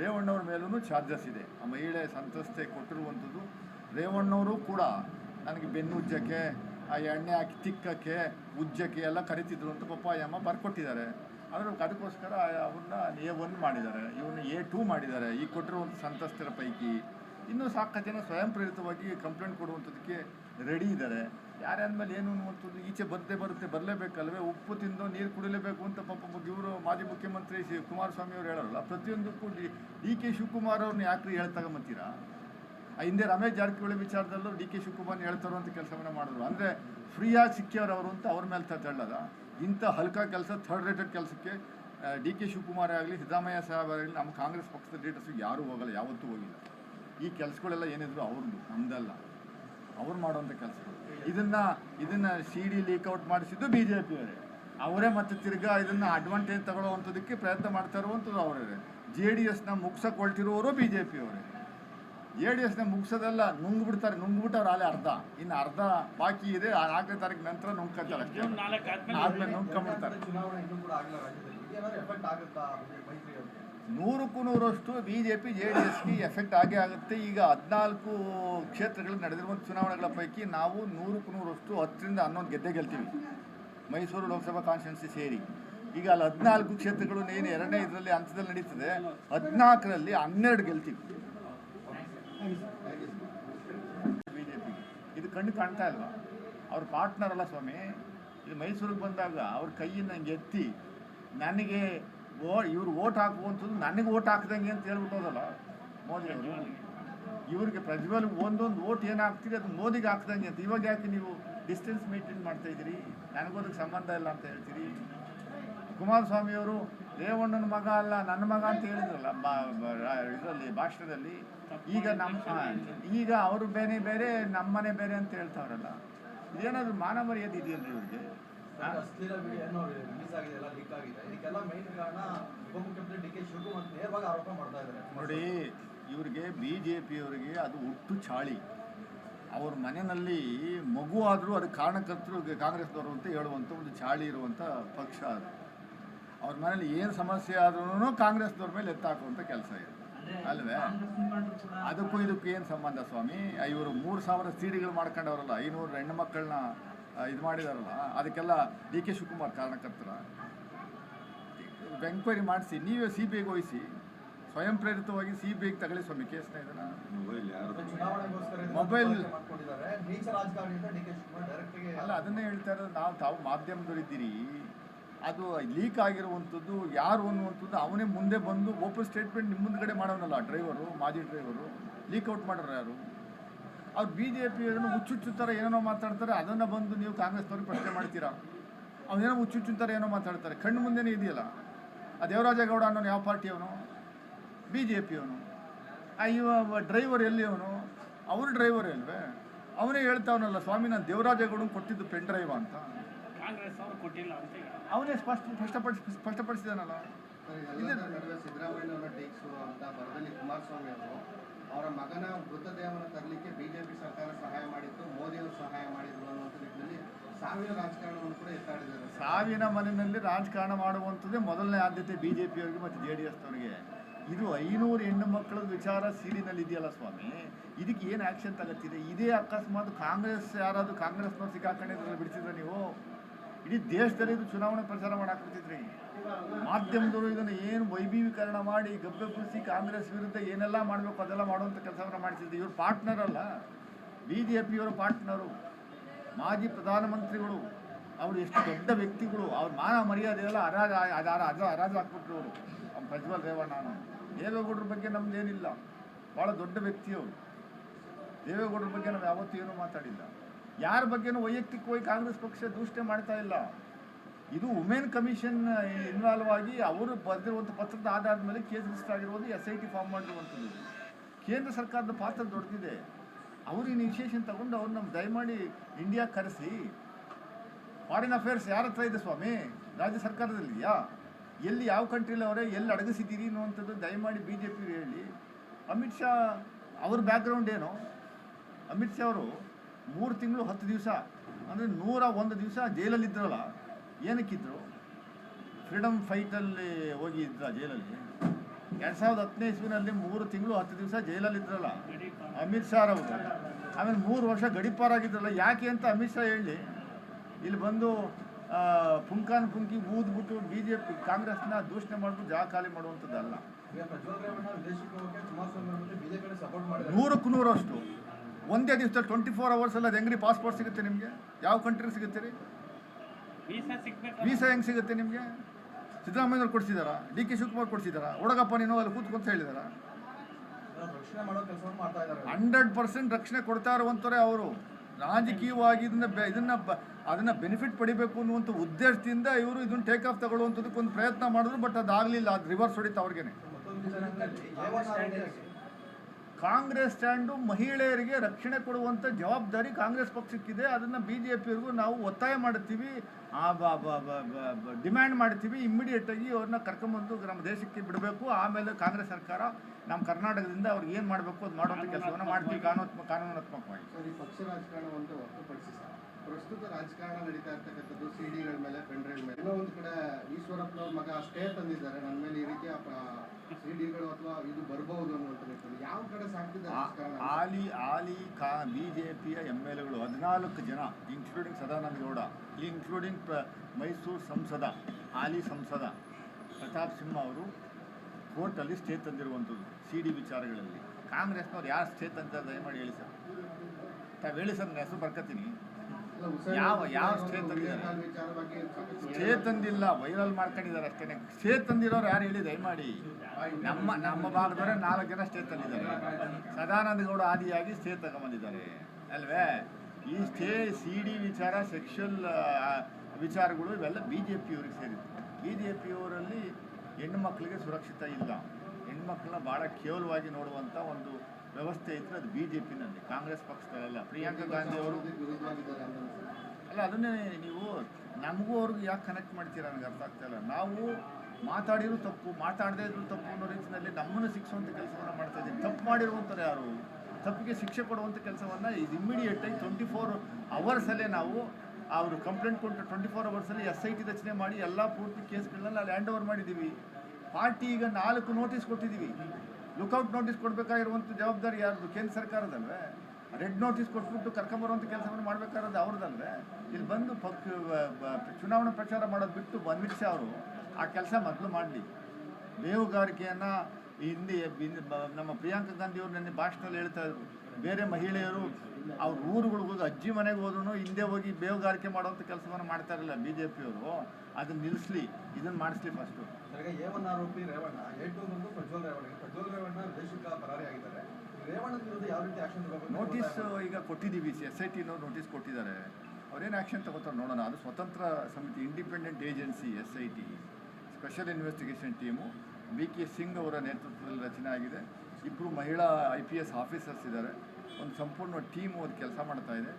ರೇವಣ್ಣವ್ರ ಮೇಲೂ ಚಾರ್ಜಸ್ ಇದೆ. ಆ ಮಹಿಳೆ ಸಂತ್ರಸ್ತೆ ಕೊಟ್ಟಿರುವಂಥದ್ದು ರೇವಣ್ಣವರು ಕೂಡ ನನಗೆ ಬೆನ್ನು ಉಜ್ಜಕ್ಕೆ, ಆ ಎಣ್ಣೆ ಹಾಕಿ ತಿಕ್ಕಕ್ಕೆ, ಉಜ್ಜಕ್ಕೆ ಎಲ್ಲ ಕರಿತಿದ್ರು ಅಂತ ಪಪ್ಪ ಅಮ್ಮ ಬರ್ಕೊಟ್ಟಿದ್ದಾರೆ. ಆದರೆ ಅದಕ್ಕೋಸ್ಕರ ಅವ್ರನ್ನ ಎ ಒನ್ ಮಾಡಿದ್ದಾರೆ. ಇವನ್ನ ಎ ಟೂ ಮಾಡಿದ್ದಾರೆ. ಈ ಕೊಟ್ಟಿರುವಂಥ ಸಂತ್ರಸ್ತರ ಪೈಕಿ. ಇನ್ನೂ ಸಾಕಷ್ಟು ಜನ ಸ್ವಯಂ ಪ್ರೇರಿತವಾಗಿ ಕಂಪ್ಲೇಂಟ್ ಕೊಡುವಂಥದ್ದಕ್ಕೆ ರೆಡಿ ಇದ್ದಾರೆ. ಯಾರ್ಯಾರ ಅಂದಮೇಲೆ ಏನು ಅನ್ನುವಂಥದ್ದು ಈಚೆ ಬರುತ್ತೆ ಬರುತ್ತೆ, ಬರಲೇಬೇಕಲ್ವೇ? ಉಪ್ಪು ತಿಂದು ನೀರು ಕುಡಿಲೇಬೇಕು ಅಂತ ಪಾಪ ಇವರು ಮಾಜಿ ಮುಖ್ಯಮಂತ್ರಿ ಕುಮಾರಸ್ವಾಮಿ ಅವರು ಹೇಳೋಲ್ಲ ಪ್ರತಿಯೊಂದಕ್ಕೂ ಡಿ ಡಿ ಕೆ ಶಿವಕುಮಾರ್ ಅವ್ರನ್ನ ಯಾಕ್ರಿ ಹೇಳ್ತಗೊಂಬತ್ತೀರಾ ಹಿಂದೆ ರಮೇಶ್ ಜಾರಕಿಹೊಳಿ ವಿಚಾರದಲ್ಲೂ ಡಿ ಕೆ ಶಿವಕುಮಾರ್ ಹೇಳ್ತಾರೋ ಅಂತ ಕೆಲಸವನ್ನು ಮಾಡಿದ್ರು. ಅಂದರೆ ಫ್ರೀಯಾಗಿ ಸಿಕ್ಕಿಯವ್ರು ಅವರು ಅಂತ ಅವ್ರ ಮೇಲೆ ತಳ್ಳದ. ಇಂಥ ಹಲ್ಕ ಕೆಲಸ, ಥರ್ಡ್ ರೇಟೆಡ್ ಕೆಲಸಕ್ಕೆ ಡಿ ಕೆ ಶಿವಕುಮಾರ್ ಆಗಲಿ, ಸಿದ್ದರಾಮಯ್ಯ ಸಾಹೇಬ್ ಆಗಲಿ, ನಮ್ಮ ಕಾಂಗ್ರೆಸ್ ಪಕ್ಷದ ಲೀಡರ್ಸು ಯಾರೂ ಹೋಗಲ್ಲ, ಯಾವತ್ತೂ ಹೋಗಿಲ್ಲ. ಈ ಕೆಲಸಗಳೆಲ್ಲ ಏನಿದ್ರು ಅವ್ರದ್ದು ನಮ್ದಲ್ಲ. ಅವ್ರು ಮಾಡುವಂಥ ಕೆಲಸಗಳು. ಇದನ್ನ ಇದನ್ನ ಸಿ ಡಿ ಲೀಕ್ಔಟ್ ಮಾಡಿಸಿದ್ದು ಬಿ ಜೆ ಪಿಯವರೇ ಅವರೇ. ಮತ್ತೆ ತಿರ್ಗಾ ಇದನ್ನ ಅಡ್ವಾಂಟೇಜ್ ತಗೊಳ್ಳುವಂಥದ್ದಕ್ಕೆ ಪ್ರಯತ್ನ ಮಾಡ್ತಾ ಇರುವಂಥದ್ದು ಅವರೇ. ಜೆ ಡಿ ಎಸ್ನ ಮುಗ್ಸಕ್ಕೆ ಹೊಲ್ಟಿರುವವರು ಬಿ ಜೆ ಪಿಯವರೇ ಜೆ ಡಿ ಎಸ್ನ ಮುಗಿಸೋದೆಲ್ಲ ನುಂಗ್ಬಿಡ್ತಾರೆ ನುಂಗ್ಬಿಟ್ಟವ್ರು ಅಲ್ಲೇ ಅರ್ಧ. ಇನ್ನು ಅರ್ಧ ಬಾಕಿ ಇದೆ ಆ ನಾಲ್ಕನೇ ತಾರೀಕು ನಂತರ ನುಂಗ್ಕೊತಾರೆ ಅಷ್ಟೇ. ಜೂನ್ ನೂರಕ್ಕೂ ನೂರಷ್ಟು B J P J D ಎಸ್ಗೆ ಎಫೆಕ್ಟ್ ಆಗೇ ಆಗುತ್ತೆ. ಈಗ ಹದಿನಾಲ್ಕು ಕ್ಷೇತ್ರಗಳಲ್ಲಿ ನಡೆದಿರುವಂಥ ಚುನಾವಣೆಗಳ ಪೈಕಿ ನಾವು ನೂರಕ್ಕೂ ನೂರಷ್ಟು ಹತ್ತರಿಂದ ಹನ್ನೊಂದು ಗೆದ್ದೆ ಗೆಲ್ತೀವಿ. ಮೈಸೂರು ಲೋಕಸಭಾ ಕಾನ್ಸ್ಟಿಟ್ಯೂನ್ಸಿ ಸೇರಿ. ಈಗ ಅಲ್ಲಿ ಹದಿನಾಲ್ಕು ಕ್ಷೇತ್ರಗಳು ಏನು ಎರಡನೇ ಇದರಲ್ಲಿ ಹಂತದಲ್ಲಿ ನಡೀತದೆ. ಹದಿನಾಲ್ಕರಲ್ಲಿ ಹನ್ನೆರಡು ಗೆಲ್ತೀವಿ. ಬಿ ಜೆ ಪಿ ಇದು ಕಣ್ಣು ಕಾಣ್ತಾ ಇಲ್ವಾ? ಅವ್ರ ಪಾರ್ಟ್ನರ್ ಅಲ್ಲ ಸ್ವಾಮಿ. ಇದು ಮೈಸೂರಿಗೆ ಬಂದಾಗ ಅವ್ರ ಕೈಯಿಂದ ಹಂಗೆ ಎತ್ತಿ ನನಗೆ ಓ, ಇವ್ರು ಓಟ್ ಹಾಕುವಂಥದ್ದು ನನಗೆ ಓಟ್ ಹಾಕ್ದಂಗೆ ಅಂತ ಹೇಳ್ಬಿಟ್ಟೋದಲ್ಲ ಮೋದಿ ಅವರು. ಇವ್ರಿಗೆ ಪ್ರಜ್ವಲ್ ಒಂದೊಂದು ಓಟ್ ಏನು ಹಾಕ್ತೀರಿ ಅದು ಮೋದಿಗೆ ಹಾಕ್ದಂಗೆ ಅಂತ. ಇವಾಗ ಯಾಕೆ ನೀವು ಡಿಸ್ಟೆನ್ಸ್ ಮೇಂಟೈನ್ ಮಾಡ್ತಾ ಇದ್ದೀರಿ? ನನಗೋದಕ್ಕೆ ಸಂಬಂಧ ಇಲ್ಲ ಅಂತ ಹೇಳ್ತೀರಿ. ಕುಮಾರಸ್ವಾಮಿ ಅವರು, ರೇವಣ್ಣನ ಮಗ ಅಲ್ಲ, ನನ್ನ ಮಗ ಅಂತ ಹೇಳಿದ್ರಲ್ಲ ಇದರಲ್ಲಿ, ಭಾಷಣದಲ್ಲಿ. ಈಗ ನಮ್ಮ ಈಗ ಅವರು ಬೇರೆ ಬೇರೆ, ನಮ್ಮನೆ ಬೇರೆ ಅಂತ ಹೇಳ್ತಾವ್ರಲ್ಲ ಇದೇನಾದರೂ ಮಾನ ಮರ್ಯಾದೆ ಇದೆಯಲ್ಲ ಇವ್ರಿಗೆ? ಆ? ಅಶ್ಲೀಲ ವಿಡಿಯೋ ಏನೋ ರಿಲೀಸ್ ಆಗಿದೆ ಎಲ್ಲ ಲೀಕ್ ಆಗಿದೆ. ಇದಕ್ಕೆಲ್ಲ ಮೇನ್ ಕಾರಣ ಉಪಮುಖ್ಯಮಂತ್ರಿ ಡಿ ಕೆ ಶಿವಕುಮಾರ್ ನೇರವಾಗಿ ಆರೋಪ ಮಾಡ್ತಾ ಇದ್ದಾರೆ. ನೋಡಿ ಇವ್ರಿಗೆ ಬಿ ಜೆ ಪಿಯವರಿಗೆ ಅದು ಹುಟ್ಟು ಚಾಳಿ. ಅವ್ರ ಮನೆಯಲ್ಲಿ ಮಗು ಆದರೂ ಅದಕ್ಕೆ ಕಾರಣಕರ್ತರು ಕಾಂಗ್ರೆಸ್ದವರು ಅಂತ ಹೇಳುವಂಥ ಒಂದು ಚಾಳಿ ಇರುವಂಥ ಪಕ್ಷ ಅದು. ಅವ್ರ ಮನೇಲಿ ಏನು ಸಮಸ್ಯೆ ಆದ್ರೂ ಕಾಂಗ್ರೆಸ್ನವ್ರ ಮೇಲೆ ಎತ್ತಾಕುವಂಥ ಕೆಲಸ ಇದೆ. ಅಲ್ವೇ? ಅದಕ್ಕೂ ಇದಕ್ಕೂ ಏನು ಸಂಬಂಧ ಸ್ವಾಮಿ? ಇವರು ಮೂರು ಸಾವಿರ ಸೀಡಿಗಳು ಮಾಡ್ಕೊಂಡವ್ರಲ್ಲ ಐನೂರು ಹೆಣ್ಣು ಮಕ್ಕಳನ್ನ ಇದು ಮಾಡಿದಾರಲ್ಲ ಅದಕ್ಕೆಲ್ಲ ಡಿ ಕೆ ಶಿವಕುಮಾರ್ ಕಾರಣಕರ್ತರ. ಎಂಕ್ವೈರಿ ಮಾಡಿಸಿ ನೀವೇ ಸಿ ಬಿ ಐಗೆ ವಹಿಸಿ ಸ್ವಯಂ ಪ್ರೇರಿತವಾಗಿ ಸಿ ಬಿ ಐಗೆ ತಗೊಳ್ಳಿ ಸ್ವಾಮಿ ಕೇಸ್ನ ಇದನ್ನ ಮೊಬೈಲ್- ಮಾಡ್ಕೊಂಡಿದ್ದಾರೆ. ನೀಚ ರಾಜಕಾರಣಿ ಡಿ ಕೆ ಶಿವಕುಮಾರ್ ಡೈರೆಕ್ಟ್ ಆಗಿ ಅಲ್ಲ ಅದನ್ನೇ ಹೇಳ್ತಾ ಇರೋದು ನಾವು ತಾವು ಮಾಧ್ಯಮದಲ್ಲಿದ್ದೀರಿ ಅದು ಲೀಕ್ ಆಗಿರುವಂಥದ್ದು ಯಾರು ಅನ್ನುವಂಥದ್ದು ಅವನೇ ಮುಂದೆ ಬಂದು ಓಪನ್ ಸ್ಟೇಟ್ಮೆಂಟ್ ನಿಮ್ಮ ಮುಂದ್ಗಡೆ ಮಾಡೋನಲ್ಲ ಡ್ರೈವರು ಮಾಜಿ ಡ್ರೈವರು ಲೀಕ್ ಔಟ್ ಮಾಡೋರು ಯಾರು? ಅವ್ರು ಬಿ ಜೆ ಪಿಯವ್ರನ್ನು ಹುಚ್ಚುಚ್ಚು ಥರ ಏನೇನೋ ಮಾತಾಡ್ತಾರೆ ಅದನ್ನು ಬಂದು ನೀವು ಕಾಂಗ್ರೆಸ್ನವ್ರಿಗೆ ಪ್ರಶ್ನೆ ಮಾಡ್ತೀರಾ? ಅವನೇನೋ ಹುಚ್ಚುಚ್ಚು ಥರ ಏನೋ ಮಾತಾಡ್ತಾರೆ. ಕಣ್ಣು ಮುಂದೆನೇ ಇದೆಯಲ್ಲ? ಆ ದೇವರಾಜೇಗೌಡ ಅನ್ನೋನು ಯಾವ ಪಾರ್ಟಿಯವನು ಬಿ ಜೆ ಪಿಯವನು ಆ ಇವ ಡ್ರೈವರ್ ಎಲ್ಲಿ ಅವನು? ಅವ್ರ ಡ್ರೈವರ್ ಅಲ್ವೇ? ಅವನೇ ಹೇಳ್ತಾವನಲ್ಲ ಸ್ವಾಮಿ ನಾನು ದೇವರಾಜೇಗೌಡ ಕೊಟ್ಟಿದ್ದು ಪೆನ್ ಡ್ರೈವ್ ಅಂತ. ಕಾಂಗ್ರೆಸ್ ಅವರು ಕೊಟ್ಟಿಲ್ಲ ಅಂತ ಹೇಳಿ. ಅವನೇ ಸ್ಪಷ್ಟ ಸ್ಪಷ್ಟಪಡಿಸಿ ಸ್ಪಷ್ಟಪಡಿಸಿದಾನಲ್ಲ? ಸಿದ್ದರಾಮಯ್ಯ ಅವರ ಮಗನ ಮೃತದೇಹವನ್ನು ತರಲಿಕ್ಕೆ ಬಿಜೆಪಿ ಸರ್ಕಾರ ಸಹಾಯ ಮಾಡಿತ್ತು ಮೋದಿ ಅವರು ಸಹಾಯ ಮಾಡಿದ್ರು ಅನ್ನುವಂಥ ನಿಟ್ಟಿನಲ್ಲಿ ಸಾವಿನ ರಾಜಕಾರಣವನ್ನು ಕೂಡ ಎತ್ತಾಡಿದ್ದಾರೆ. ಸಾವಿನ ಮನೆಯಲ್ಲಿ ರಾಜಕಾರಣ ಮಾಡುವಂಥದ್ದೇ ಮೊದಲನೇ ಆದ್ಯತೆ ಬಿಜೆಪಿಯವರಿಗೆ ಮತ್ತು ಜೆ ಡಿ ಎಸ್ನವರಿಗೆ ಇದು ಐನೂರು ಹೆಣ್ಣು ಮಕ್ಕಳ ವಿಚಾರ ಸೀಡಿನಲ್ಲಿ ಇದೆಯಲ್ಲ ಸ್ವಾಮಿ? ಇದಕ್ಕೆ ಏನು ಆ್ಯಕ್ಷನ್ ತಗತ್ತಿದೆ ಇದೇ ಅಕಸ್ಮಾತ್ ಕಾಂಗ್ರೆಸ್ ಯಾರಾದರೂ ಕಾಂಗ್ರೆಸ್ನವ್ರು ಸಿಕ್ಕಾಕೊಂಡಿದ್ರಲ್ಲಿ ಬಿಡ್ತಿದ್ರೆ ನೀವು? ಇಡೀ ದೇಶದಲ್ಲಿ ಇದು ಚುನಾವಣೆ ಪ್ರಚಾರ ಮಾಡಾಕ್ಬಿಟ್ಟಿದ್ರಿ ಮಾಧ್ಯಮದವರು ಇದನ್ನು ಏನು ವೈಭವೀಕರಣ ಮಾಡಿ ಗಬ್ಬೆಬ್ಬಿಸಿ ಕಾಂಗ್ರೆಸ್ ವಿರುದ್ಧ ಏನೆಲ್ಲ ಮಾಡಬೇಕು ಅದೆಲ್ಲ ಮಾಡುವಂಥ ಕೆಲಸವನ್ನು ಮಾಡ್ತಿದ್ರು ಇವರು ಪಾರ್ಟ್ನರ್ ಅಲ್ಲ. ಬಿ ಜೆ ಪಿಯವರು ಪಾರ್ಟ್ನರು ಮಾಜಿ ಪ್ರಧಾನಮಂತ್ರಿಗಳು, ಅವರು ಎಷ್ಟು ದೊಡ್ಡ ವ್ಯಕ್ತಿಗಳು, ಅವ್ರ ಮಾನ ಮರ್ಯಾದೆ ಎಲ್ಲ ಅರಾಜ ಅದಾರ ಅಜ ಹರಾಜು ಹಾಕ್ಬಿಟ್ರು ಅವರು. ಅವ್ನು ಪ್ರಜ್ವಲ್ ರೇವಣ್ಣ ಅನ್ನೋನು. ದೇವೇಗೌಡರ ಬಗ್ಗೆ ನಮ್ದೇನಿಲ್ಲ ಭಾಳ ದೊಡ್ಡ ವ್ಯಕ್ತಿಯವರು ದೇವೇಗೌಡರ ಬಗ್ಗೆ ನಾವು ಯಾವತ್ತೂ ಏನೂ ಮಾತಾಡಿಲ್ಲ. ಯಾರ ಬಗ್ಗೆನೂ ವೈಯಕ್ತಿಕವಾಗಿ ಕಾಂಗ್ರೆಸ್ ಪಕ್ಷ ದೂಷಣೆ ಮಾಡ್ತಾ ಇಲ್ಲ. ಇದು ವುಮೆನ್ ಕಮಿಷನ್ ಇನ್ವಾಲ್ವ್ ಆಗಿ ಅವರು ಬರೆದಿರುವಂಥ ಪತ್ರದ ಆಧಾರದ ಮೇಲೆ ಕೇಸ್ ರಿಜಿಸ್ಟರ್ ಆಗಿರುವುದು ಎಸ್ ಐ ಟಿ ಫಾರ್ಮ್ ಮಾಡಿರುವಂಥದ್ದು. ಕೇಂದ್ರ ಸರ್ಕಾರದ ಪಾತ್ರ ದೊಡ್ಡದಿದೆ. ಅವರು ಇನಿಷಿಯೇಷನ್ ತಗೊಂಡು ಅವ್ರು ನಮ್ಮ ದಯಮಾಡಿ ಇಂಡಿಯಾ ಕರೆಸಿ. ಫಾರಿನ್ ಅಫೇರ್ಸ್ ಯಾರ ಹತ್ರ ಇದೆ ಸ್ವಾಮಿ? ರಾಜ್ಯ ಸರ್ಕಾರದಲ್ಲಿದೆಯಾ ಎಲ್ಲಿ ಯಾವ ಕಂಟ್ರಿಲಿ ಅವರೇ? ಎಲ್ಲಿ ಅಡಗಿಸಿದ್ದೀರಿ ಅನ್ನುವಂಥದ್ದು ದಯಮಾಡಿ ಬಿ ಜೆ ಪಿ ಹೇಳಿ. ಅಮಿತ್ ಶಾ ಅವ್ರ ಬ್ಯಾಕ್ಗ್ರೌಂಡ್ ಏನು? ಅಮಿತ್ ಶಾ ಅವರು ಮೂರು ತಿಂಗಳು ಹತ್ತು ದಿವಸ ಅಂದರೆ ನೂರ ಒಂದು ದಿವಸ ಜೈಲಲ್ಲಿದ್ದರಲ್ಲ ಏನಕ್ಕಿದ್ರು? ಫ್ರೀಡಮ್ ಫೈಟಲ್ಲಿ ಹೋಗಿ ಇದ್ರ ಜೈಲಲ್ಲಿ? ಎರಡು ಸಾವಿರದ ಹತ್ತನೇ ಇಸ್ವಿನಲ್ಲಿ ಮೂರು ತಿಂಗಳು ಹತ್ತು ದಿವಸ ಜೈಲಲ್ಲಿ ಇದ್ರಲ್ಲ ಅಮಿತ್ ಶಾ ಅವರು ಆಮೇಲೆ ಮೂರು ವರ್ಷ ಗಡಿಪಾರಾಗಿದ್ರಲ್ಲ ಯಾಕೆ ಅಂತ ಅಮಿತ್ ಶಾ ಹೇಳಿ ಇಲ್ಲಿ ಬಂದು ಪುಂಕಾನ್ ಪುಂಕಿ ಊದ್ಬಿಟ್ಟು ಬಿ ಜೆ ಪಿ ಕಾಂಗ್ರೆಸ್ನ ದೂಷಣೆ ಮಾಡಿಬಿಟ್ಟು ಜಾಗ ಖಾಲಿ ಮಾಡುವಂಥದ್ದಲ್ಲ. ನೂರಕ್ಕೂ ನೂರಷ್ಟು. ಒಂದೇ ದಿವಸದಲ್ಲಿ ಟ್ವೆಂಟಿ ಫೋರ್ ಅವರ್ಸ್ ಅಲ್ಲಿ ಅದು ಹೆಂಗ್ರಿ ಪಾಸ್ಪೋರ್ಟ್ ಸಿಗುತ್ತೆ ನಿಮಗೆ? ಯಾವ ಕಂಟ್ರಿ ಸಿಗುತ್ತೆ ರೀ? ವೀಸಾ ಹೆಂಗ್ ಸಿಗುತ್ತೆ ನಿಮಗೆ? ಸಿದ್ದರಾಮಯ್ಯವ್ರು ಕೊಡ್ಸಿದಾರಾ? ಡಿ ಕೆ ಶಿವಕುಮಾರ್ ಕೊಡ್ಸಿದಾರಾ? ಒಡಗಪ್ಪ ನೀನು ಅಲ್ಲಿ ಕೂತ್ಕೊಂತ ಹೇಳಿದಾರ? ಹಂಡ್ರೆಡ್ ಪರ್ಸೆಂಟ್ ರಕ್ಷಣೆ ಕೊಡ್ತಾ ಇರುವಂಥವ್ರೆ ಅವರು. ರಾಜಕೀಯವಾಗಿ ಇದನ್ನ ಇದನ್ನ ಅದನ್ನ ಬೆನಿಫಿಟ್ ಪಡಿಬೇಕು ಅನ್ನುವಂಥ ಉದ್ದೇಶದಿಂದ ಇವರು ಇದನ್ನ ಟೇಕ್ ಆಫ್ ತಗೊಳ್ಳುವಂಥದ್ದಕ್ಕೆ ಒಂದು ಪ್ರಯತ್ನ ಮಾಡಿದ್ರು ಬಟ್ ಅದಾಗಲಿಲ್ಲ ಅದು ರಿವರ್ಸ್ ಹೊಡಿತಾ ಅವ್ರಿಗೇನೆ ಮತ್ತೊಂದು ವಿಚಾರ ಅಂದ್ರೆ ಏವನ್ ಆರೋಗ್ಯ- ಕಾಂಗ್ರೆಸ್ ಸ್ಟ್ಯಾಂಡು ಮಹಿಳೆಯರಿಗೆ ರಕ್ಷಣೆ ಕೊಡುವಂಥ ಜವಾಬ್ದಾರಿ ಕಾಂಗ್ರೆಸ್ ಪಕ್ಷಕ್ಕಿದೆ. ಅದನ್ನು ಬಿ ಜೆ ಪಿಯವ್ರಿಗೂ ನಾವು ಒತ್ತಾಯ ಮಾಡ್ತೀವಿ ಡಿಮ್ಯಾಂಡ್ ಮಾಡ್ತೀವಿ ಇಮ್ಮಿಡಿಯೇಟಾಗಿ ಅವ್ರನ್ನ ಕರ್ಕೊಂಬಂದು ನಮ್ಮ ದೇಶಕ್ಕೆ ಬಿಡಬೇಕು. ಆಮೇಲೆ ಕಾಂಗ್ರೆಸ್ ಸರ್ಕಾರ ನಮ್ಮ ಕರ್ನಾಟಕದಿಂದ ಅವ್ರಿಗೆ ಏನು ಮಾಡಬೇಕು ಅದು ಮಾಡುವಂಥ ಕೆಲಸವನ್ನು ಮಾಡ್ತೀವಿ. ಕಾನೂನಾತ್ಮಕ ಕಾನೂನಾತ್ಮಕವಾಗಿ. ಸರಿ ಪಕ್ಷ ರಾಜಕಾರಣವಂತ ಹೊರತುಪಡಿಸಿ ಸರ್. ಪ್ರಸ್ತುತ ರಾಜಕಾರಣ ನಡೀತಾ ಇರ್ತಕ್ಕಂಥದ್ದು ಸಿ ಡಿಗಳ ಮೇಲೆ ಪೆಂಡ್ರೈವ್ ಮೇಲೆ. ಇನ್ನೂ ಒಂದು ಕಡೆ ಈಶ್ವರಪ್ಪನವ್ರ ಮಗ ಸ್ಟೇ ತಂದಿದ್ದಾರೆ. ನನ್ನ ಮೇಲೆ ಈ ರೀತಿ ಸಿ ಡಿಗಳು ಅಥವಾ ಇದು ಬರಬಹುದು ಅನ್ನುವಂಥ ನಿಟ್ಟಿನಲ್ಲಿ ಯಾವ ಕಡೆ ಸಾಗ್ತಿದೆ ಆ- ರಾಜಕಾರಣ ಆಲಿ ಆಲಿ ಕಾ ಬಿ ಜೆ ಪಿಯ ಎಂ ಎಲ್ ಎಗಳು ಹದಿನಾಲ್ಕು ಜನ ಇನ್ಕ್ಲೂಡಿಂಗ್ ಸದಾನಂದ ಗೌಡ ಇನ್ಕ್ಲೂಡಿಂಗ್ ಮೈಸೂರು ಸಂಸದ, ಆಲಿ ಸಂಸದ ಪ್ರತಾಪ್ ಸಿಂಹ ಅವರು ಕೋರ್ಟಲ್ಲಿ ಸ್ಟೇ ತಂದಿರುವಂಥದ್ದು ಸಿ ಡಿ ವಿಚಾರಗಳಲ್ಲಿ. ಕಾಂಗ್ರೆಸ್ನವ್ರು ಯಾರು ಸ್ಟೇ ತಂದಿದ್ದಾರೆ ದಯಮಾಡಿ ಹೇಳಿ ಸರ್. ತಾವು ಹೇಳಿ ಸರ್, ನನ್ನ ಹೆಸರು ಬರ್ಕತ್ತೀನಿ ಯಾವ- ಯಾವ ಸ್ಟೇ ತಂದಿದ್ದಾರೆ? ಸ್ಟೇ ತಂದಿಲ್ಲ ವೈರಲ್ ಮಾಡ್ಕೊಂಡಿದ್ದಾರೆ ಅಷ್ಟೇ ಸ್ಟೇ ತಂದಿರೋರು ಯಾರು ಹೇಳಿ ದಯಮಾಡಿ. ನಮ್ಮ ನಮ್ಮ ಭಾಗದವರೇ ನಾಲ್ಕು ಜನ ಸ್ಟೇ ತಂದಿದ್ದಾರೆ. ಸದಾನಂದ ಗೌಡ ಆದಿಯಾಗಿ ಸ್ಟೇ ತಗೊಂಬಂದಿದ್ದಾರೆ ಅಲ್ವೇ? ಈ ಸ್ಟೇ ಸಿ ಡಿ ವಿಚಾರ ಸೆಕ್ಷುವಲ್ ವಿಚಾರಗಳು ಇವೆಲ್ಲ ಬಿ ಜೆ ಪಿಯವ್ರಿಗೆ ಸೇರಿತ್ತು ಬಿ ಜೆ ಪಿಯವರಲ್ಲಿ ಹೆಣ್ಣು ಮಕ್ಕಳಿಗೆ ಸುರಕ್ಷಿತ ಇಲ್ಲ. ಹೆಣ್ಮಕ್ಳನ್ನ ಭಾಳ ಕೇವಲವಾಗಿ ನೋಡುವಂಥ ಒಂದು ವ್ಯವಸ್ಥೆ ಇದ್ರೆ ಅದು ಬಿ ಜೆ ಪಿನಲ್ಲಿ ಕಾಂಗ್ರೆಸ್ ಪಕ್ಷದಲ್ಲ ಪ್ರಿಯಾಂಕಾ ಗಾಂಧಿ ಅವರು ಅಲ್ಲ, ಅದನ್ನೇ ನೀವು, ನಮಗೂ ಅವ್ರಿಗೆ ಯಾಕೆ ಕನೆಕ್ಟ್ ಮಾಡ್ತೀರಾ ನನಗೆ ಅರ್ಥ ಆಗ್ತಾ ನಾವು ಮಾತಾಡಿರೋ ತಪ್ಪು, ಮಾತಾಡದೇ ಇದ್ರು ತಪ್ಪು ಅನ್ನೋ ರೀತಿಯಲ್ಲಿ ನಮ್ಮನ್ನು ಶಿಕ್ಷುವಂಥ ಕೆಲಸವನ್ನು ಮಾಡ್ತಾ ಇದ್ದೀವಿ ತಪ್ಪು ಮಾಡಿರುವಂಥವ್ರು ಯಾರು? ತಪ್ಪಿಗೆ ಶಿಕ್ಷೆ ಕೊಡುವಂಥ ಕೆಲಸವನ್ನು ಇದು ಇಮ್ಮಿಡಿಯೇಟಾಗಿ ಟ್ವೆಂಟಿ ಫೋರ್ ಅವರ್ಸಲ್ಲೇ ನಾವು ಅವರು ಕಂಪ್ಲೇಂಟ್ ಕೊಟ್ಟು ಟ್ವೆಂಟಿ ಫೋರ್ ಅವರ್ಸಲ್ಲಿ ಎಸ್ ಐ ಟಿ ರಚನೆ ಮಾಡಿ ಎಲ್ಲ ಪೂರ್ತಿ ಕೇಸ್ಗಳನ್ನ ಅಲ್ಲಿ ಹ್ಯಾಂಡ್ ಓವರ್ ಮಾಡಿದ್ದೀವಿ. ಪಾರ್ಟಿ ಈಗ ನಾಲ್ಕು ನೋಟಿಸ್ ಕೊಟ್ಟಿದ್ದೀವಿ. ಲುಕೌಟ್ ನೋಟಿಸ್ ಕೊಡಬೇಕಾಗಿರುವಂಥ ಜವಾಬ್ದಾರಿ ಯಾರ್ದು? ಕೇಂದ್ರ ಸರ್ಕಾರದಲ್ವೇ? ರೆಡ್ ನೋಟಿಸ್ ಕೊಟ್ಬಿಟ್ಟು ಕರ್ಕೊಂಬರುವಂಥ ಕೆಲಸವನ್ನು ಮಾಡಬೇಕಾದ್ರೆ ಅವ್ರದ್ದಲ್ವೇ ಇಲ್ಲಿ ಬಂದು ಪಕ್ಷ ಚುನಾವಣಾ ಪ್ರಚಾರ ಮಾಡೋದು ಬಿಟ್ಟು ಅಮಿತ್ ಶಾ ಅವರು ಆ ಕೆಲಸ ಮೊದಲು ಮಾಡಲಿ. ಬೇಹುಗಾರಿಕೆಯನ್ನು ಹಿಂದೆ ನಮ್ಮ ಪ್ರಿಯಾಂಕಾ ಗಾಂಧಿ ಅವರು ನೆನ್ನೆ ಭಾಷಣದಲ್ಲಿ ಹೇಳ್ತಾ ಇದ್ರು. ಬೇರೆ ಮಹಿಳೆಯರು ಅವ್ರ ಊರುಗಳಿಗೆ ಹೋಗಿ ಅಜ್ಜಿ ಮನೆಗೆ ಹೋದ್ರು ಹಿಂದೆ ಹೋಗಿ ಬೇವುಗಾರಿಕೆ ಮಾಡುವಂಥ ಕೆಲಸವನ್ನು ಮಾಡ್ತಾ ಇರಲಿಲ್ಲ ಬಿ ಜೆ ಪಿಯವರು ಅದನ್ನು ನಿಲ್ಲಿಸಲಿ ಇದನ್ನು ಮಾಡಿಸ್ಲಿ first A one A one ಆರೋಪಿ ರೇವಣ್ಣ ಎ ಟು ಬಂದು ಪ್ರಜ್ವಲ್ ರೇವಣ್ಣ ಪ್ರಜ್ವಲ್ ರೇವಣ್ಣ ವಿದೇಶಕ್ಕೆ ಪರಾರಿ ಆಗಿದ್ದಾರೆ. ಈ ರೇವಣ್ಣ ವಿರುದ್ಧ ಯಾವ ರೀತಿ ಆಕ್ಷನ್ ನೋಟಿಸ್ ಈಗ ಕೊಟ್ಟಿದ್ದೀವಿ ಎಸ್ ಐ ಟಿನವ್ರು ನೋಟಿಸ್ ಕೊಟ್ಟಿದ್ದಾರೆ. ಅವ್ರೇನು ಆ್ಯಕ್ಷನ್ ತಗೋತಾರೆ ನೋಡೋಣ. ಅದು ಸ್ವತಂತ್ರ ಸಮಿತಿ independent agency S I T special investigation team B K Singh ಅವರ ನೇತೃತ್ವದಲ್ಲಿ ರಚನೆ ಆಗಿದೆ. ಇಬ್ಬರು ಮಹಿಳಾ ಐ ಪಿ ಎಸ್ ಆಫೀಸರ್ಸ್ ಇದ್ದಾರೆ. ಒಂದು ಸಂಪೂರ್ಣ ಟೀಮ್ ಅದು ಕೆಲಸ ಮಾಡ್ತಾ ಇದೆ.